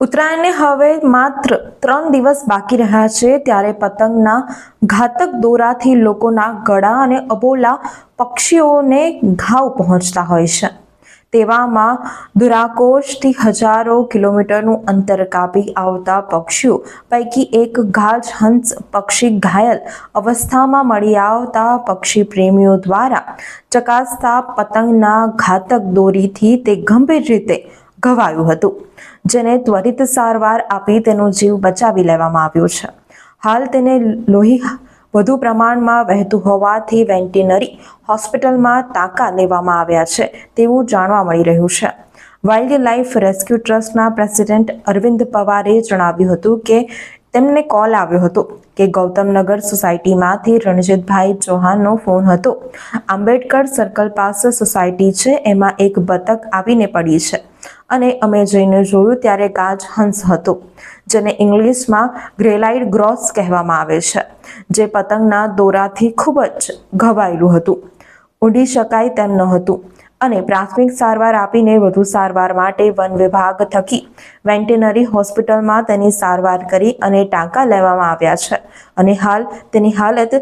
ઉત્તરાયણને હવે માત્ર ત્રણ દિવસ બાકી રહ્યા છે, ત્યારે પતંગના ઘાતક દોરાથી લોકોના ગળા અને અબોલા પક્ષીઓને ઘાવ પહોંચતા હોય છે. તેવામાં દુરાકોશથી હજારો કિલોમીટરનું અંતર કાપી આવતા પક્ષીઓ પૈકી એક ગાજ હંસ પક્ષી ઘાયલ અવસ્થામાં મળી આવતા પક્ષી પ્રેમીઓ દ્વારા ચકાસતા પતંગના ઘાતક દોરીથી તે ગંભીર રીતે ઘવાયું હતું, જેને ત્વરિત સારવાર આપી તેનો જીવ બચાવી લેવામાં આવ્યો છે. હાલ તેને લોહી વધુ પ્રમાણમાં વહેતું હોવાથી વેન્ટિનરી હોસ્પિટલમાં તાકા લેવામાં આવ્યા છે તેવું જાણવા મળી રહ્યું છે. વાઇલ્ડ લાઇફ રેસ્ક્યુ ટ્રસ્ટના પ્રેસિડેન્ટ અરવિંદ પવારે જણાવ્યું હતું કે, તેમને કોલ આવ્યો હતો કે ગૌતમનગર સોસાયટીમાંથી રણજીતભાઈ ચૌહાણનો ફોન હતો. આંબેડકર સર્કલ પાસે સોસાયટી છે, એમાં એક બતક આવીને પડી છે. અને અમે જઈને જોયું ત્યારે ગાજ હંસ હતું, જેને ઇંગ્લિશમાં ગ્રેલાઇડ ગ્રોસ કહેવામાં આવે છે, જે પતંગના દોરાથી ખૂબ જ ઘવાયેલું હતું. ઉડી શકાય તેમ ન હતું અને પ્રાથમિક સારવાર આપીને વધુ સારવાર માટે વન વિભાગ થકી વેન્ટેનરી હોસ્પિટલમાં તેની સારવાર કરી અને ટાંકા લેવામાં આવ્યા છે અને હાલ તેની હાલત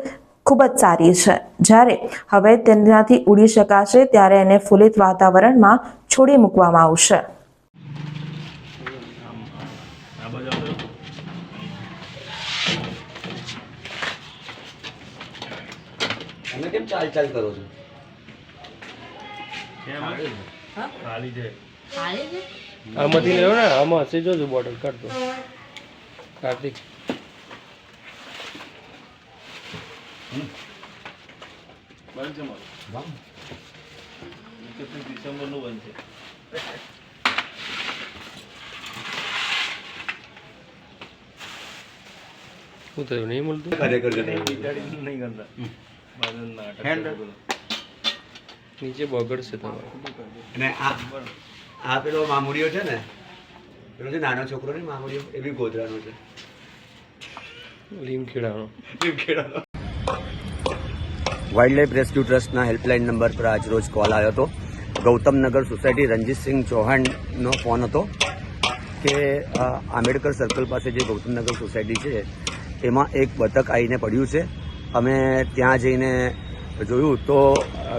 ખૂબ જ સારી છે. જ્યારે હવે તેનાથી ઉડી શકાશે ત્યારે એને ફુલિત વાતાવરણમાં છોડી મૂકવામાં આવશે. આ તમે કેમ ચાલ ચાલ કરો છો? ખાલી છે. આમાંથી લેવો ને આમાં હશે જોજો બોટલ કાઢતો. કાર્તિક. બંધ છે મારું. એકત્રીસ ડિસેમ્બરનું બંધ છે. શું થયું નહીં મળતું. નીચે બગડશે તમારે અને આ આ પેલો મામુડીઓ છે ને પેલો જે નાનો છોકરો ને મામુડીઓ એ બી ગોધરાનો છે. લીમ ખેડાનો વાઇલ્ડ લાઇફ રેસ્ક્યુ ટ્રસ્ટના હેલ્પલાઇન નંબર પર આજ રોજ કોલ આવ્યો હતો. ગૌતમનગર સોસાયટી રણજીતસિંહ ચૌહાણનો ફોન હતો કે આંબેડકર સર્કલ પાસે જે ગૌતમનગર સોસાયટી છે એમાં એક બતક આવીને પડ્યું છે. અમે ત્યાં જઈને જોયું તો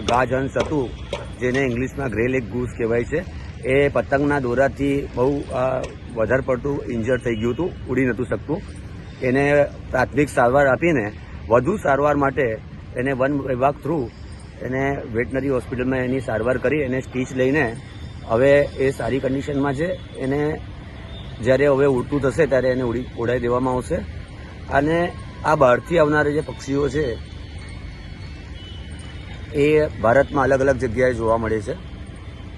ગાજહંસ હતું, જેને ઇંગ્લિશમાં ગ્રે લેક ગૂસ કહેવાય છે. એ પતંગના દોરાથી બહુ વધારે પડતું ઇન્જર થઈ ગયું હતું, ઉડી નહોતું શકતું. એને પ્રાથમિક સારવાર આપીને, વધુ સારવાર માટે એને વન વિભાગ થ્રુ એને વેટનરી હોસ્પિટલમાં એની સારવાર કરી, એને સ્ટીચ લઈને હવે એ સારી કન્ડિશનમાં છે. એને જ્યારે હવે ઉડતું થશે, ત્યારે એને ઉડી ઉડાઈ દેવામાં આવશે. અને આ બહારથી આવનારા જે પક્ષીઓ છે, એ ભારતમાં અલગ અલગ જગ્યાએ જોવા મળે છે.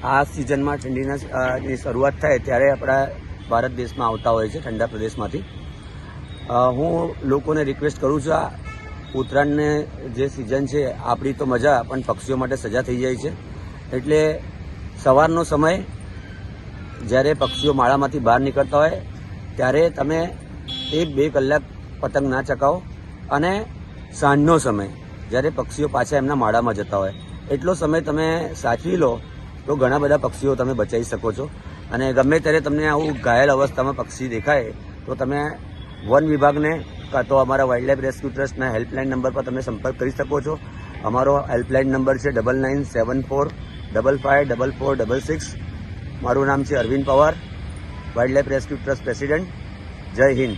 આ સિઝનમાં ઠંડીના શરૂઆત થાય ત્યારે આપણા ભારત દેશમાં આવતા હોય છે, ઠંડા પ્રદેશમાંથી. હું લોકોને રિક્વેસ્ટ કરું છું, આ ઉત્તરાયણને જે સિઝન છે, આપણી તો મજા, પણ પક્ષીઓ માટે સજા થઈ જાય છે. એટલે સવારનો સમય, જ્યારે પક્ષીઓ માળામાંથી બહાર નીકળતા હોય, ત્યારે તમે એક બે કલાક પતંગ ના ચકાવો અને સાંજનો સમય, જ્યારે પક્ષીઓ પાછા એમના માળામાં જતા હોય, એટલો સમય તમે સાચવી લો તો ઘણા બધા પક્ષીઓ તમે બચાવી શકો છો. અને ગમે ત્યારે તમને આવું ઘાયલ અવસ્થામાં પક્ષી દેખાય, તો તમે વન વિભાગને કાં તો અમારા વાઇલ્ડ લાઇફ રેસ્ક્યુ ટ્રસ્ટના હેલ્પલાઇન નંબર પર તમે સંપર્ક કરી શકો છો. અમારો હેલ્પલાઇન નંબર છે double nine seven four double five double four double six મારું નામ છે Arvind Pawar wild life rescue trust president જય હિન્દ.